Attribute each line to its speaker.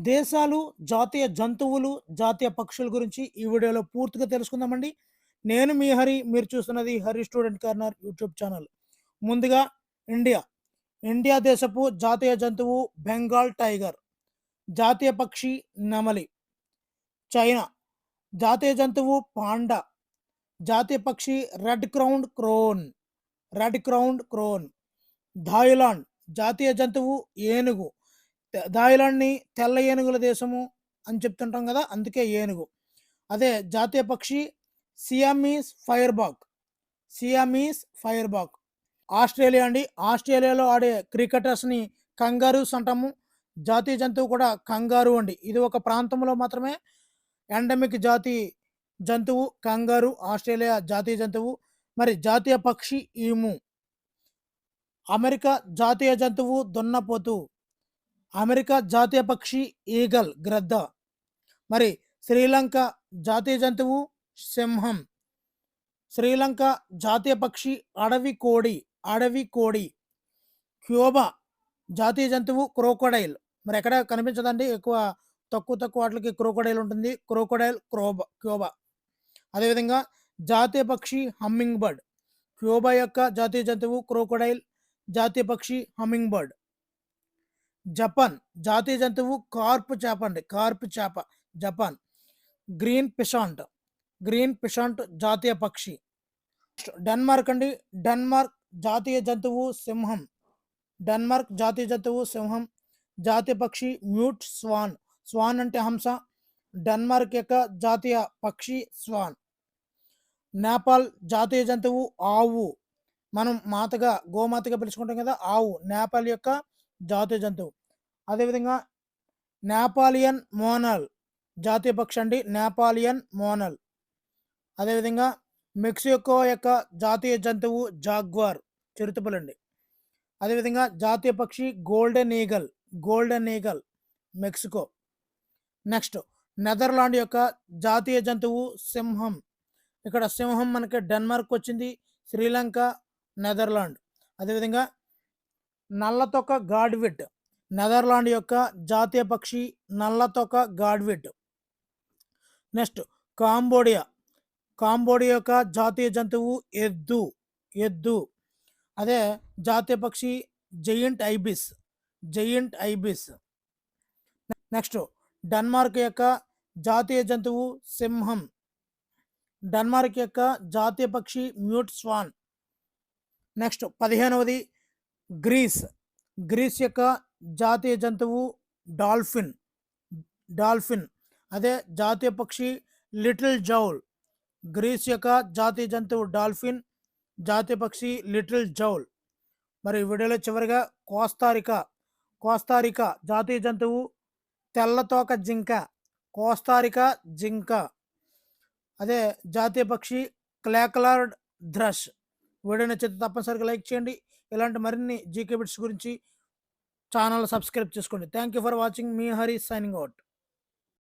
Speaker 1: దేశాలు, జాతీయ జంతువులు, జాతీయ పక్షుల గురించి ఈ వీడియోలో పూర్తిగా తెలుసుకుందామండి. నేను మీ హరి. మీరు చూస్తున్నది Hari student corner YouTube channel. ముందుగా ఇండియా. ఇండియా దేశపు జాతీయ జంతువు బెంగాల్ టైగర్. జాతీయ పక్షి నెమలి. చైనా. జాతీయ జంతువు పాండా. జాతీయ పక్షి red crowned crane. Red crowned crane. Thailand. జాతీయ జంతువు ఏనుగు. దాయిలాన్ని థాయిలాండ్‌ని తెల్ల ఏనుగుల దేశము అని చెప్తుంటాం కదా అందుకే ఏనుగు. అదే జాతీయ పక్షి Siamese fireback. Siamese fireback. Australia అండి. ఆస్ట్రేలియాలో ఆడే క్రికెటర్స్‌ని కంగారూస్ అంటాము. జాతీయ జంతువు కూడా కంగారు అండి. ఇది ఒక ప్రాంతంలో మాత్రమే ఎండమిక్ జాతి జంతువు కంగారు. ఆస్ట్రేలియా జాతీయ జంతువు. మరి జాతీయ పక్షి ఈము. అమెరికా జాతీయ జంతువు దున్నపోతు. అమెరికా జాతీయ పక్షి ఈగల్ గ్రద్ద. మరి శ్రీలంక జాతీయ జంతువు సింహం. శ్రీలంక జాతీయ పక్షి అడవి కోడి. అడవి కోడి. క్యూబా జాతీయ జంతువు క్రోకోడైల్. మరి ఎక్కడ కనిపించదండి. ఎక్కువ తక్కువ తక్కువ వాటికి క్రోకోడైల్ ఉంటుంది. క్రోకోడైల్ క్రోబా క్యూబా. అదేవిధంగా జాతీయ పక్షి హమ్మింగ్ బర్డ్. క్యూబా యొక్క జాతీయ జంతువు క్రోకోడైల్. జాతీయ పక్షి హమ్మింగ్ బర్డ్. జపాన్ జాతీయ జంతువు కార్ప్ చేప అండి. కార్ప్ చేప. Japan. Green pheasant. Green pheasant జాతీయ పక్షి. డెన్మార్క్ అండి. డెన్మార్క్ జాతీయ జంతువు సింహం. డెన్మార్క్ జాతీయ జంతువు సింహం. జాతీయ పక్షి మ్యూట్ స్వాన్. స్వాన్ అంటే హంస. డెన్మార్క్ యొక్క జాతీయ పక్షి స్వాన్. నేపాల్ జాతీయ జంతువు ఆవు. మనం మాతగా గోమాతగా పిలుచుకుంటాం కదా! ఆవు. నేపాల్ యొక్క జాతీయ జంతువు. అదేవిధంగా నేపాలియన్ మోనల్ జాతీయ పక్షి అండి. నేపాలియన్ మోనల్. అదేవిధంగా మెక్సికో యొక్క జాతీయ జంతువు జాగ్వార్. చిరుతపులండి. అదేవిధంగా జాతీయ పక్షి golden eagle. Golden eagle. Mexico. Next Netherland యొక్క జాతీయ జంతువు సింహం. ఇక్కడ సింహం మనకి డెన్మార్క్ వచ్చింది. శ్రీలంక, నెదర్లాండ్. అదేవిధంగా నల్లతొక్క గాడ్విట్. నెదర్లాండ్ యొక్క జాతీయ పక్షి నల్లతొక గాడ్విడ్ నెక్స్ట్ కాంబోడియా. కాంబోడియా యొక్క జాతీయ జంతువు ఎద్దు. ఎద్దు. అదే జాతీయ పక్షి giant ibis. Giant ibis. Next Denmark యొక్క జాతీయ జంతువు సింహం. డెన్మార్క్ యొక్క జాతీయ పక్షి మ్యూట్ స్వాన్. నెక్స్ట్ 15వది గ్రీస్. గ్రీస్ యొక్క జాతీయ జంతువు డాల్ఫిన్. డాల్ఫిన్. అదే జాతీయ పక్షి లిటిల్ జౌల్. గ్రీస్ యొక్క జాతీయ జంతువు డాల్ఫిన్. జాతీయ పక్షి లిటిల్ జౌల్. మరి వీడియోలో చివరిగా కోస్తారికా. కోస్తారికా జాతీయ జంతువు తెల్లతోక జింక. కోస్తారికా జింక. అదే జాతీయ పక్షి క్లాకలార్డ్ థ్రష్. వీడియో నచ్చితే తప్పనిసరిగా లైక్ చేయండి. ఇలాంటి మరిన్ని జీకే బిట్స్ గురించి ఛానల్ సబ్స్క్రైబ్ చేసుకోండి. Thank you for watching. Me Hari signing out